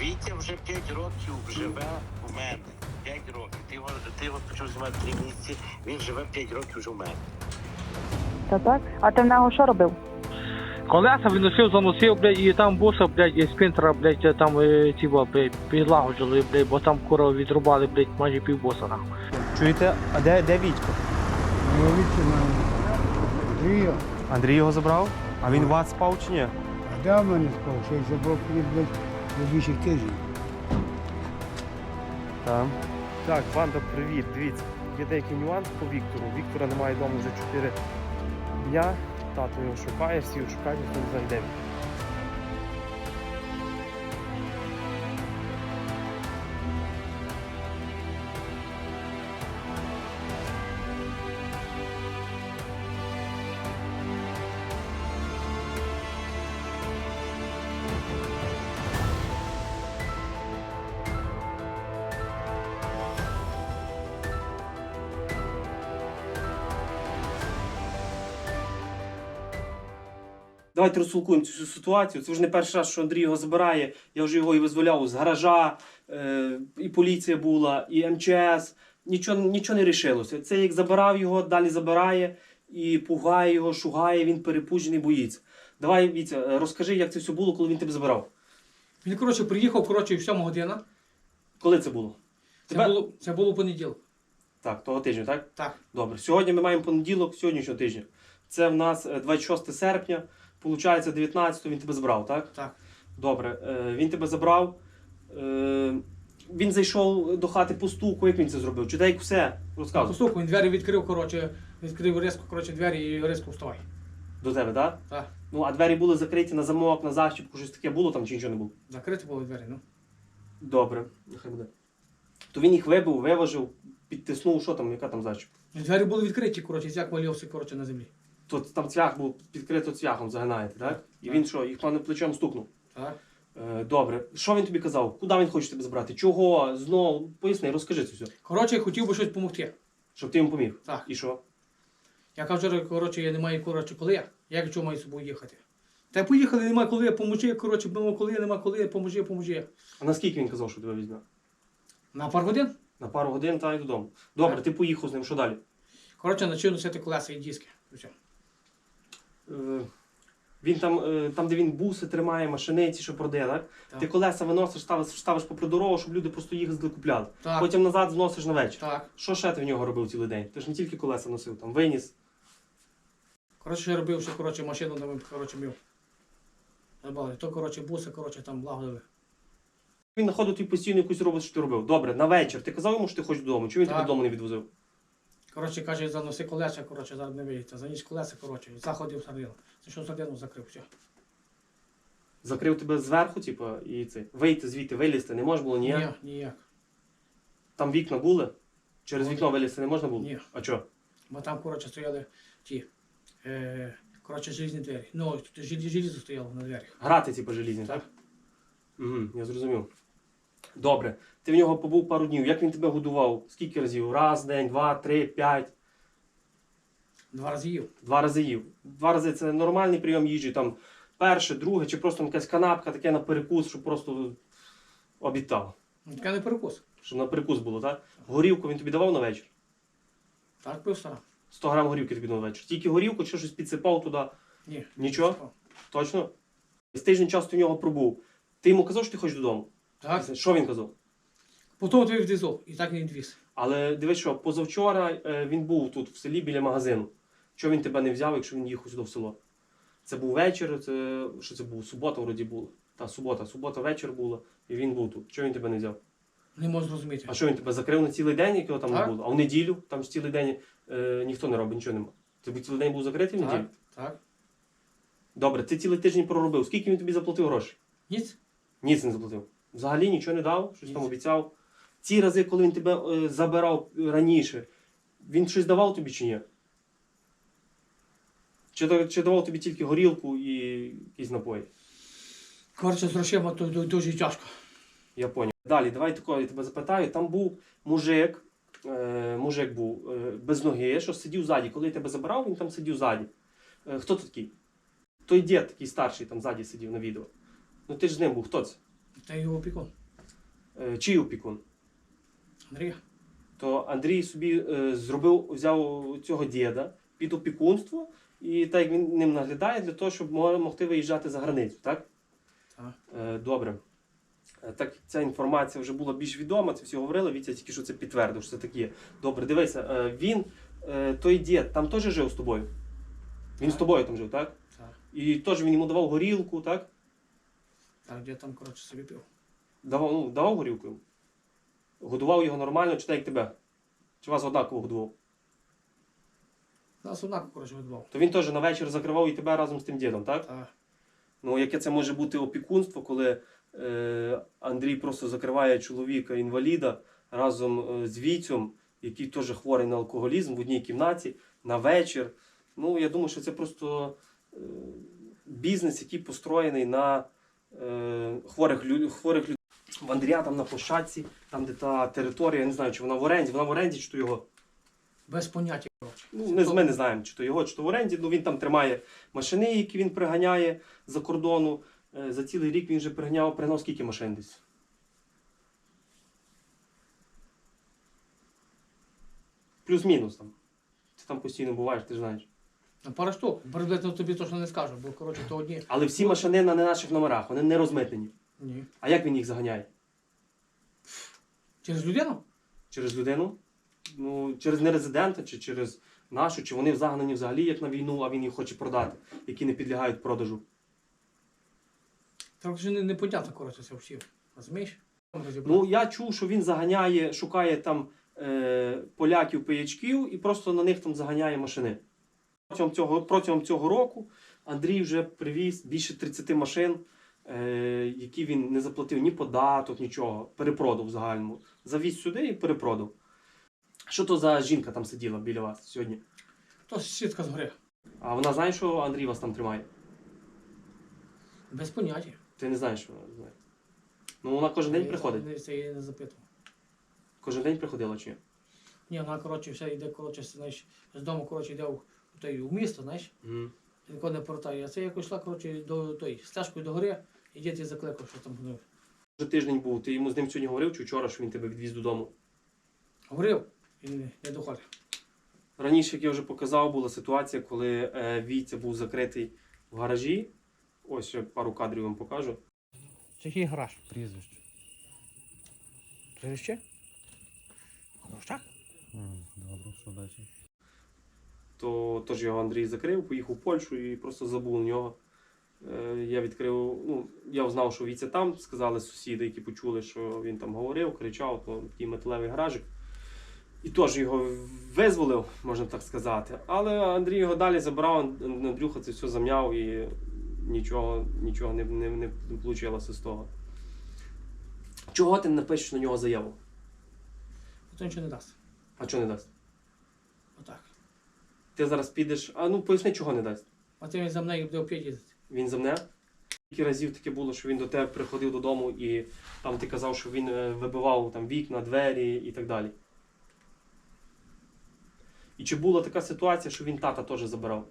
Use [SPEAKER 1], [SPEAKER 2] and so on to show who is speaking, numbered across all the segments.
[SPEAKER 1] Вітя вже 5 років живе у мене. 5 років. Ти його, ти його почав знімати 3 місяці, він живе 5 років вже у мене.
[SPEAKER 2] Та так? А ти в нього що робив?
[SPEAKER 3] Колеса відносив, заносив, блядь, і там буса, блядь, і спінтера, блядь, там е, ці, блядь, підлагоджили, блядь, бо там курва відрубали, блядь, майже півбоса, нахуй.
[SPEAKER 4] Чуєте, а де, де Вітько?
[SPEAKER 5] Ловіться на Андрія.
[SPEAKER 4] Андрій його забрав? А він у вас спав чи ні?
[SPEAKER 5] А де в мене спав? Ще й забрав блядь, до більше тижнів.
[SPEAKER 4] Так. Так, банда, привіт. Дивіться, є деякий нюанс по Віктору. Віктора немає вдома вже 4 дня. Тато його шукає, всі його шукають, ніхто не знає, Давайте розсулкуємо цю ситуацію. Це вже не перший раз, що Андрій його забирає. Я вже його і визволяв з гаража, е, і поліція була, і МЧС. Нічого, нічого не рішилося. Це як забирав його, далі забирає і пугає його, шугає, він перепуджений, боїться. Давай, Вітя, е, розкажи, як це все було, коли він тебе забирав.
[SPEAKER 6] Він, коротше, приїхав, коротше, в 7 година.
[SPEAKER 4] Коли це було?
[SPEAKER 6] Це,
[SPEAKER 4] Тебе-
[SPEAKER 6] було, це було понеділок.
[SPEAKER 4] Так, того тижня, так?
[SPEAKER 6] Так.
[SPEAKER 4] Добре. Сьогодні ми маємо понеділок сьогоднішнього тижня. Це в нас е, 26 серпня. Получається, 19 він тебе забрав, так?
[SPEAKER 6] Так.
[SPEAKER 4] Добре. Е, Він тебе забрав. Е, Він зайшов до хати по стуку, як він це зробив? Чи деяк все? Розказуй.
[SPEAKER 6] Послухай, він двері відкрив, коротше, відкрив різко, коротше, двері і різко вставай.
[SPEAKER 4] До тебе, так?
[SPEAKER 6] Так.
[SPEAKER 4] Ну, а двері були закриті на замок, на защіпку, щось таке було там чи нічого не було?
[SPEAKER 6] Закриті були двері, ну.
[SPEAKER 4] Добре, нехай буде. То він їх вибив, виважив, підтиснув, що там, яка там защіпка?
[SPEAKER 6] Двері були відкриті, коротше, як валявся, коротше, на землі.
[SPEAKER 4] То там цвях був підкрито цвяхом, загинаєте, так? І він що, їх пане плечем стукнув?
[SPEAKER 6] Так.
[SPEAKER 4] Е, Добре. Що він тобі казав? Куди він хоче тебе забрати? Чого? Знову? Поясни, розкажи це все.
[SPEAKER 6] Коротше, я хотів би щось допомогти.
[SPEAKER 4] Щоб ти йому поміг.
[SPEAKER 6] Так.
[SPEAKER 4] І що?
[SPEAKER 6] Я кажу, коротше, я не маю, коротше, коли. я. Як чого маю з собою їхати? Та поїхали, нема коли, поможи, коротше, нема коли, нема коли, поможи, поможи.
[SPEAKER 4] А наскільки він казав, що тебе візьме?
[SPEAKER 6] На пару годин,
[SPEAKER 4] На пару годин та й додому. Добре, ти поїхав з ним, що далі?
[SPEAKER 6] коротше, почав носити колеса і диски.
[SPEAKER 4] Е, Він там, е, там, де він буси тримає, машиниці, що продає, так?
[SPEAKER 6] Так.
[SPEAKER 4] Ти колеса виносиш, ставиш, ставиш попри дорогу, щоб люди просто їхали купляли.
[SPEAKER 6] Так.
[SPEAKER 4] Потім назад зносиш на вечір.
[SPEAKER 6] Так.
[SPEAKER 4] Що ще ти в нього робив цілий день? Ти ж не тільки колеса носив, там виніс.
[SPEAKER 6] Коротше, я робив, що коротше, машину там, коротше. Забавили. То, коротше, буси, коротше, там благодали.
[SPEAKER 4] Він знаходив тобі постійно якусь роботу, що ти робив. Добре, на вечір. Ти казав йому, що ти хочеш додому? Чому він тебе додому не відвозив?
[SPEAKER 6] Коротше, каже, заноси колеса, коротше, зараз не вийде. Заніс колеса, коротше, заходив сардину. Це що сардину закрив, все.
[SPEAKER 4] Закрив тебе зверху, типу, і це. Вийти звідти, вилізти не можна було ніяк.
[SPEAKER 6] Ні, ніяк.
[SPEAKER 4] Там вікна були? Через
[SPEAKER 6] Були.
[SPEAKER 4] вікно вилізти не можна було?
[SPEAKER 6] Ні.
[SPEAKER 4] А що?
[SPEAKER 6] Бо там, коротше, стояли ті, е, коротше, желізні двері. Ну, желізо стояло на дверях.
[SPEAKER 4] Грати, типу, желізні, так?
[SPEAKER 6] Так.
[SPEAKER 4] Угу, я зрозумів. Добре. Ти в нього побув пару днів. Як він тебе годував? Скільки разів? Раз, день, два, три, п'ять.
[SPEAKER 6] Два рази їв.
[SPEAKER 4] Два рази їв. Два рази це нормальний прийом їжі. Там перше, друге, чи просто якась канапка, таке на перекус, щоб просто обітав.
[SPEAKER 6] Ну, Таке не перекус.
[SPEAKER 4] Щоб на перекус було, так? Горівку він тобі давав на вечір?
[SPEAKER 6] Так сам.
[SPEAKER 4] 100 грам горівки тобі на вечір. Тільки горівку, чи щось підсипав туди.
[SPEAKER 6] Ні.
[SPEAKER 4] Нічого? Точно? З тиждень часу ти в нього пробув. Ти йому казав, що ти хочеш додому?
[SPEAKER 6] Так.
[SPEAKER 4] Що він казав?
[SPEAKER 6] Потім ти відвізов, і так не відвіз.
[SPEAKER 4] Але дивись, що позавчора е, він був тут в селі біля магазину. Чого він тебе не взяв, якщо він їхав сюди в село? Це був вечір, це що це був? Субота вроді була. Та субота, субота вечір була, і він був тут. Чого він тебе не взяв?
[SPEAKER 6] Не можу зрозуміти.
[SPEAKER 4] А що він тебе закрив на цілий день, якого там не
[SPEAKER 6] Так.
[SPEAKER 4] було? А в неділю там ж цілий день е, ніхто не робить, нічого нема. Тобі цілий день був закритий в неділю?
[SPEAKER 6] Так, так.
[SPEAKER 4] Добре, ти цілий тиждень проробив. Скільки він тобі заплатив грошей?
[SPEAKER 6] Ніц?
[SPEAKER 4] Ніц не заплатив. Взагалі нічого не дав, щось там обіцяв. Ці рази, коли він тебе е, забирав раніше, він щось давав тобі чи ні? Чи, чи давав тобі тільки горілку і якісь напої?
[SPEAKER 6] Коротше, з грошима то, то, дуже тяжко.
[SPEAKER 4] Я поняв. Далі, давай такого я тебе запитаю. Там був мужик, е, мужик був е, без ноги, що сидів ззаді. Коли я тебе забирав, він там сидів ззаді. Е, хто це такий? Той дід такий старший там ззаді сидів на відео. Ну ти ж з ним був, хто це?
[SPEAKER 6] Це його опікун.
[SPEAKER 4] Е, чий опікун?
[SPEAKER 6] Андрія.
[SPEAKER 4] То Андрій собі е, зробив, взяв цього діда під опікунство, і так як він ним наглядає для того, щоб могти виїжджати за границю, так?
[SPEAKER 6] Так.
[SPEAKER 4] Е, добре. Е, Так ця інформація вже була більш відома, це всі говорили, Вітя тільки що це підтвердив, що це так є. Добре, дивися, е, він, е, той дід, там теж жив з тобою. Він з
[SPEAKER 6] Так.
[SPEAKER 4] тобою там жив, так?
[SPEAKER 6] Так.
[SPEAKER 4] І теж він йому давав горілку, так?
[SPEAKER 6] Так, де там, коротше, собі пив.
[SPEAKER 4] Давав, ну, давав горілку йому. Годував його нормально, чи так як тебе? Чи вас однаково годував?
[SPEAKER 6] Нас однаково, коротше, відбував.
[SPEAKER 4] То він теж на вечір закривав і тебе разом з тим дідом, так?
[SPEAKER 6] Так.
[SPEAKER 4] Ну, яке це може бути опікунство, коли е, Андрій просто закриває чоловіка інваліда разом е, з війцем, який теж хворий на алкоголізм в одній кімнаті на вечір. Ну, я думаю, що це просто е, бізнес, який построєний на е, хворих, хворих людей. В Андрія там на площадці, там де та територія, я не знаю, чи вона в оренді, вона в оренді, чи то його.
[SPEAKER 6] Без поняття.
[SPEAKER 4] Ну, не, ми не знаємо, чи то його, чи то в оренді. Ну він там тримає машини, які він приганяє за кордону. Е, За цілий рік він вже приганяв, пригнав скільки машин десь? Плюс-мінус там. Ти там постійно буваєш, ти ж знаєш.
[SPEAKER 6] На пару штук. Приблизно тобі точно не скажу, бо, коротше, то одні.
[SPEAKER 4] Але всі машини на не наших номерах, вони не розмитнені.
[SPEAKER 6] Ні.
[SPEAKER 4] А як він їх заганяє?
[SPEAKER 6] Через людину?
[SPEAKER 4] Через людину? Ну, через нерезидента, чи через нашу, чи вони загнані взагалі як на війну, а він їх хоче продати, які не підлягають продажу.
[SPEAKER 6] Так вже не, не понятно, коротше, це всі. Розумієш?
[SPEAKER 4] Ну, я чув, що він заганяє, шукає там е, поляків, пиячків і просто на них там заганяє машини. Протягом цього, протягом цього року Андрій вже привіз більше 30 машин, які він не заплатив ні податок, нічого. Перепродав в загальному. Завіз сюди і перепродав. Що то за жінка там сиділа біля вас сьогодні?
[SPEAKER 6] То сітка з гори.
[SPEAKER 4] А вона знає, що Андрій вас там тримає?
[SPEAKER 6] Без поняття.
[SPEAKER 4] Ти не знаєш, що вона знає. Ну, вона кожен день приходить.
[SPEAKER 6] я Це я не запитував.
[SPEAKER 4] Кожен день приходила чи ні?
[SPEAKER 6] Ні, вона, коротше, все йде, коротше, знаєш, з дому, коротше, йде в, в, той, в місто, знаєш, і ніколи не повертає. А це якось йшла, коротше, до той, стежкою до гори, і дід її закликав, що там ну,
[SPEAKER 4] Вже тиждень був. Ти йому з ним сьогодні говорив чи вчора, що він тебе відвіз додому?
[SPEAKER 6] говорив, і не, доходив.
[SPEAKER 4] Раніше, як я вже показав, була ситуація, коли е, Вітя був закритий в гаражі. Ось ще пару кадрів вам покажу.
[SPEAKER 6] Який гараж?
[SPEAKER 5] Прізвище.
[SPEAKER 6] Прізвище? Горощак?
[SPEAKER 5] Добре, що далі?
[SPEAKER 4] То теж його Андрій закрив, поїхав в Польщу і просто забув на нього. Е, я відкрив, ну, я узнав, що Вітя там, сказали сусіди, які почули, що він там говорив, кричав, то такий металевий гаражик. І теж його визволив, можна так сказати. Але Андрій його далі забрав, Андрюха це все зам'яв і нічого, нічого не, не, не, не вийшло з того. Чого ти напишеш на нього заяву?
[SPEAKER 6] То нічого не дасть.
[SPEAKER 4] А чого не дасть?
[SPEAKER 6] Отак.
[SPEAKER 4] Ти зараз підеш, а ну поясни, чого не дасть.
[SPEAKER 6] А ти за мною буде опять їздити.
[SPEAKER 4] Він замне. Скільки разів таке було, що він до тебе приходив додому і там ти казав, що він е, вибивав там вікна, двері і так далі. І чи була така ситуація, що він тата теж забирав?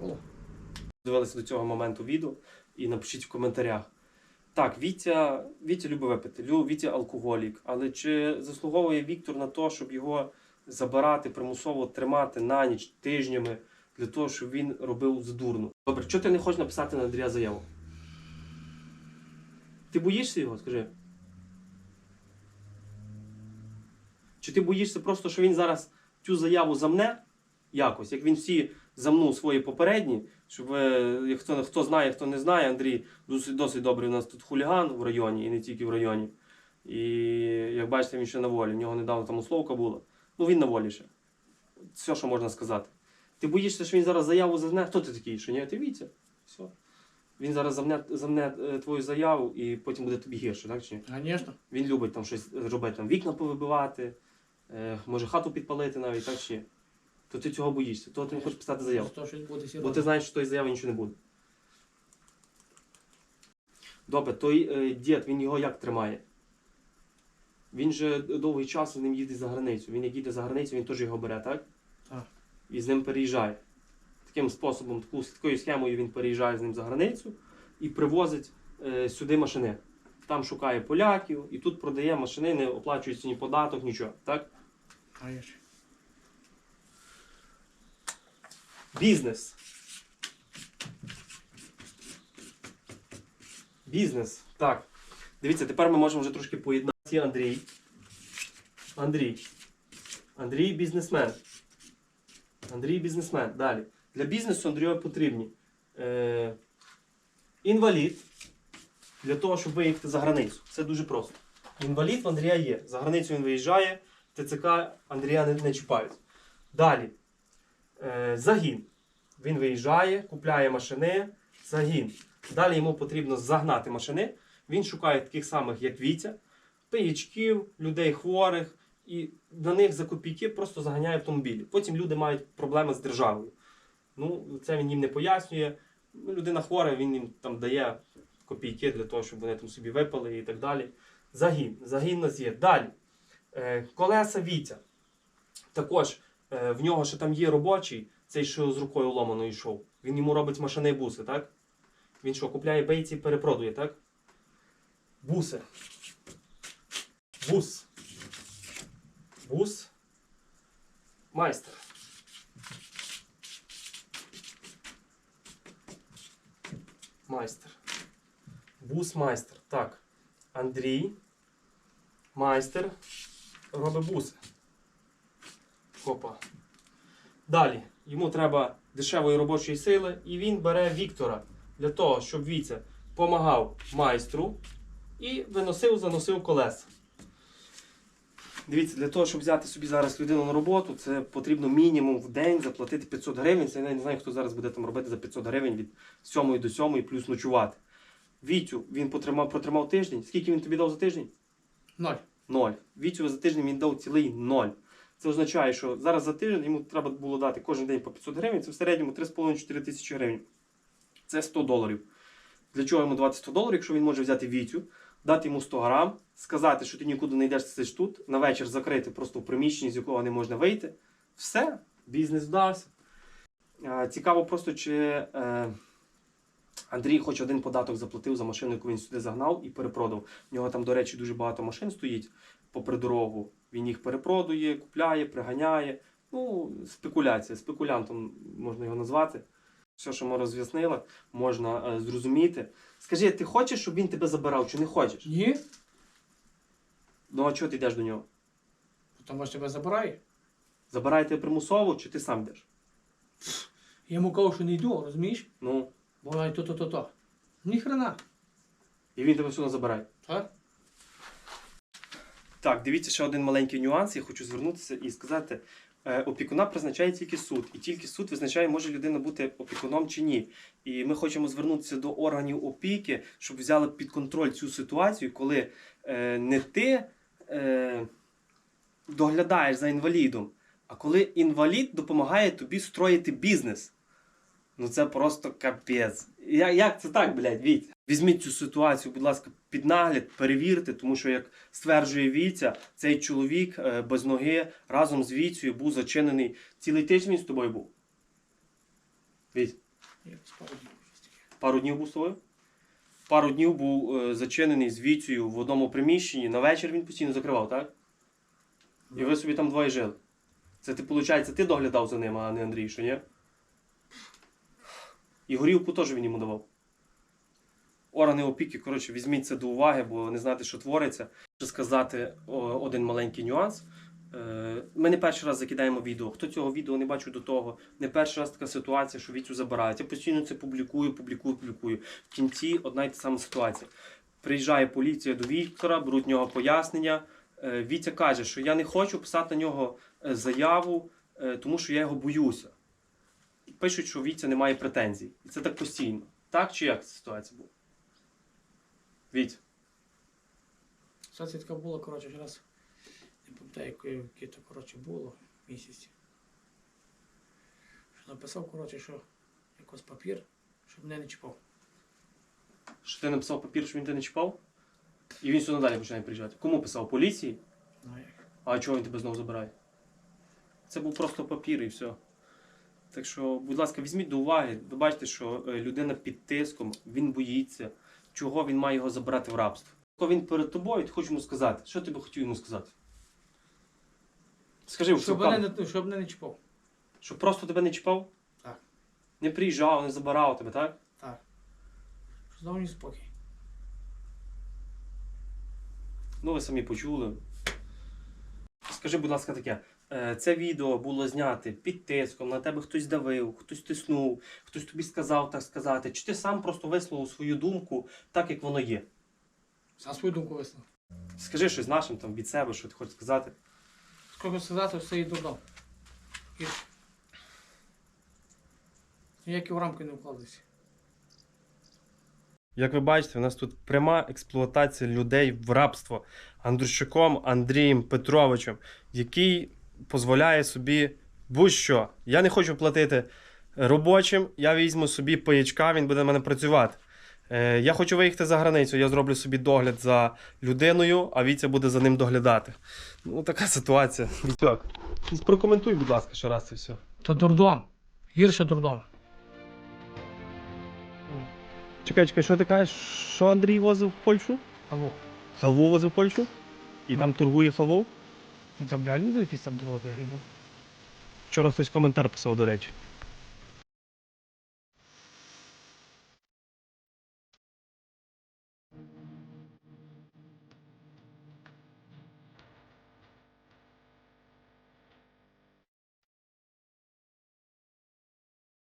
[SPEAKER 6] Було.
[SPEAKER 4] Дивилися до цього моменту відео і напишіть в коментарях. Так, Вітя, Вітя любить випити, Лю- Вітя алкоголік. Але чи заслуговує Віктор на те, щоб його забирати, примусово тримати на ніч тижнями для того, щоб він робив здурно? Добре, чого ти не хочеш написати на Андрія заяву? Ти боїшся його, скажи? Чи ти боїшся просто, що він зараз цю заяву замне якось, як він всі замнув свої попередні, щоб як хто, хто знає, хто не знає, Андрій досить, досить добрий у нас тут хуліган в районі і не тільки в районі. І як бачите, він ще на волі. У нього недавно там условка була. Ну він на волі ще. Все, що можна сказати. Ти боїшся, що він зараз заяву замне? Хто ти такий? Що ні? Ти Вітя. Все. Він зараз замне, замне е, твою заяву і потім буде тобі гірше, так чи ні?
[SPEAKER 6] Звісно.
[SPEAKER 4] Він любить там щось робити, там вікна повибивати, е, може хату підпалити навіть, так чи ні? То ти цього боїшся, то ти не хочеш писати заяву.
[SPEAKER 6] То щось буде
[SPEAKER 4] Бо ти знаєш, що тої заяви нічого не буде. Добре, той е, дід, він його як тримає? Він же довгий час з ним їде за границю. Він як їде за границю, він теж його бере, так?
[SPEAKER 6] Так.
[SPEAKER 4] І з ним переїжджає. Таким способом, таку, такою схемою він переїжджає з ним за границю і привозить е, сюди машини. Там шукає поляків і тут продає машини, не оплачується ні податок, нічого. Так? Бізнес. Бізнес. Так. Дивіться, тепер ми можемо вже трошки поєднати. Андрій. Андрій. Андрій бізнесмен. Андрій бізнесмен. Далі. Для бізнесу Андрію потрібні е, інвалід для того, щоб виїхати за границю. Це дуже просто. Інвалід в Андрія є. За границю він виїжджає, ТЦК Андрія не, не чіпають. Далі. Е, загін. Він виїжджає, купляє машини, загін. Далі йому потрібно загнати машини. Він шукає таких самих, як Вітя, пиячків, людей хворих, і на них за копійки просто заганяє автомобілі. Потім люди мають проблеми з державою. Ну, це він їм не пояснює. Ну, Людина хвора, він їм там дає копійки для того, щоб вони там собі випали і так далі. Загін. Загін нас є. Далі. Е, колеса Вітя. Також е, в нього ще там є робочий, цей, що з рукою ломаною йшов. Він йому робить машини буси, так? Він що, купляє бейці і перепродує, так? Буси. Бус. Бус. Майстер. Майстер. Бус майстер. Так. Андрій. Майстер. Робить буси. Опа. Далі. Йому треба дешевої робочої сили, і він бере Віктора для того, щоб Вітя допомагав майстру і виносив, заносив колеса. Дивіться, для того, щоб взяти собі зараз людину на роботу, це потрібно мінімум в день заплатити 500 гривень. Це я не знаю, хто зараз буде там робити за 500 гривень від 7 до 7 плюс ночувати. Вітю він потримав, протримав тиждень. Скільки він тобі дав за тиждень?
[SPEAKER 6] Ноль.
[SPEAKER 4] Ноль. Вітю за тиждень він дав цілий ноль. Це означає, що зараз за тиждень йому треба було дати кожен день по 500 гривень, це в середньому 3,5-4 тисячі гривень. Це 100 доларів. Для чого йому давати 100 доларів, якщо він може взяти Вітю, дати йому 100 грам, сказати, що ти нікуди не йдеш, сидиш тут, на вечір закрити просто в приміщенні, з якого не можна вийти. Все, бізнес вдався. Е, Цікаво просто, чи е, Андрій хоч один податок заплатив за машину, яку він сюди загнав і перепродав. У нього там, до речі, дуже багато машин стоїть попри дорогу. Він їх перепродує, купляє, приганяє. Ну, спекуляція, спекулянтом можна його назвати. Все, що ми роз'яснили, можна е, зрозуміти. Скажи, ти хочеш, щоб він тебе забирав, чи не хочеш?
[SPEAKER 6] Ні.
[SPEAKER 4] Ну а чого ти йдеш до нього?
[SPEAKER 6] Тому що тебе забирає.
[SPEAKER 4] Забирає тебе примусово, чи ти сам йдеш?
[SPEAKER 6] Я йому кажу, що не йду, розумієш?
[SPEAKER 4] Ну,
[SPEAKER 6] Бо навіть то-то-то-то. Ні хрена.
[SPEAKER 4] і він тебе все одно забирає.
[SPEAKER 6] Так?
[SPEAKER 4] Так, дивіться ще один маленький нюанс. Я хочу звернутися і сказати: опікуна призначає тільки суд, і тільки суд визначає, може людина бути опікуном чи ні. І ми хочемо звернутися до органів опіки, щоб взяли під контроль цю ситуацію, коли е, не ти е, доглядаєш за інвалідом, а коли інвалід допомагає тобі строїти бізнес. Ну це просто капець. Я, як це так, блядь, Віть? Візьміть цю ситуацію, будь ласка, під нагляд, перевірте, тому що, як стверджує Вітя, цей чоловік е, без ноги разом з Віцею був зачинений. Цілий тиждень він з тобою був. Віть, пару днів був з тобою? Пару днів був е, зачинений з Віцею в одному приміщенні. На вечір він постійно закривав, так? І ви собі там двоє жили. Це ти, виходить, ти доглядав за ним, а не Андрій, що ні? І горілку теж він йому давав. Органи опіки, коротше, візьміть це до уваги, бо не знаєте, що твориться. Хочу сказати один маленький нюанс. Е, Ми не перший раз закидаємо відео. Хто цього відео не бачив до того, не перший раз така ситуація, що Вітю забирають. Я постійно це публікую, публікую, публікую. В кінці одна й та сама ситуація. Приїжджає поліція до Віктора, беруть в нього пояснення. Е, Вітя каже, що я не хочу писати на нього е, заяву, тому що я його боюся. Пишуть, що Вітя не має претензій. І це так постійно. Так чи як ця ситуація була? Віть.
[SPEAKER 6] Ситуація така була, коротше, ще раз. Не пам'ятаю, яке- яке то, коротше, було місяці. Що написав, коротше, що якось папір, щоб мене не чіпав.
[SPEAKER 4] Що ти написав папір, що він тебе не чіпав? І він сюди далі починає приїжджати. Кому писав? Поліції?
[SPEAKER 6] Ну як?
[SPEAKER 4] А чого він тебе знову забирає? Це був просто папір і все. Так що, будь ласка, візьміть до уваги. Ви бачите, що е, людина під тиском, він боїться. чого він має його забирати в рабство. Коли він перед тобою, ти хочеш йому сказати. Що ти би хотів йому сказати? Скажи, в
[SPEAKER 6] Щоб мене, не- щоб мене не чіпав.
[SPEAKER 4] Щоб просто тебе не чіпав?
[SPEAKER 6] Так.
[SPEAKER 4] Не приїжджав, не забирав тебе, так?
[SPEAKER 6] Так. Щоб дав мені спокій.
[SPEAKER 4] Ну, ви самі почули. Скажи, будь ласка, таке. Е, Це відео було знято під тиском, на тебе хтось давив, хтось тиснув, хтось тобі сказав так сказати. Чи ти сам просто висловив свою думку так, як воно є?
[SPEAKER 6] За свою думку висловив.
[SPEAKER 4] Скажи щось нашим там від себе, що ти хочеш сказати.
[SPEAKER 6] Скільки сказати, все і додам. І... Ніякі в рамки не вкладалися.
[SPEAKER 4] Як ви бачите, у нас тут пряма експлуатація людей в рабство Андрущуком Андрієм Петровичем, який дозволяє собі будь-що. Я не хочу платити робочим, я візьму собі паячка, він буде на мене працювати. Е, я хочу виїхати за границю, я зроблю собі догляд за людиною, а Вітя буде за ним доглядати. Ну, така ситуація. Вітьок, прокоментуй, будь ласка, ще раз це все.
[SPEAKER 6] То дурдом. Гірше дурдом.
[SPEAKER 4] Чекай, чекай, що ти кажеш? Що Андрій возив в Польщу?
[SPEAKER 6] Алло.
[SPEAKER 4] Халву возив в Польщу? І там торгує халву?
[SPEAKER 6] Там реально якісь там дороги.
[SPEAKER 4] Вчора хтось коментар писав, до речі.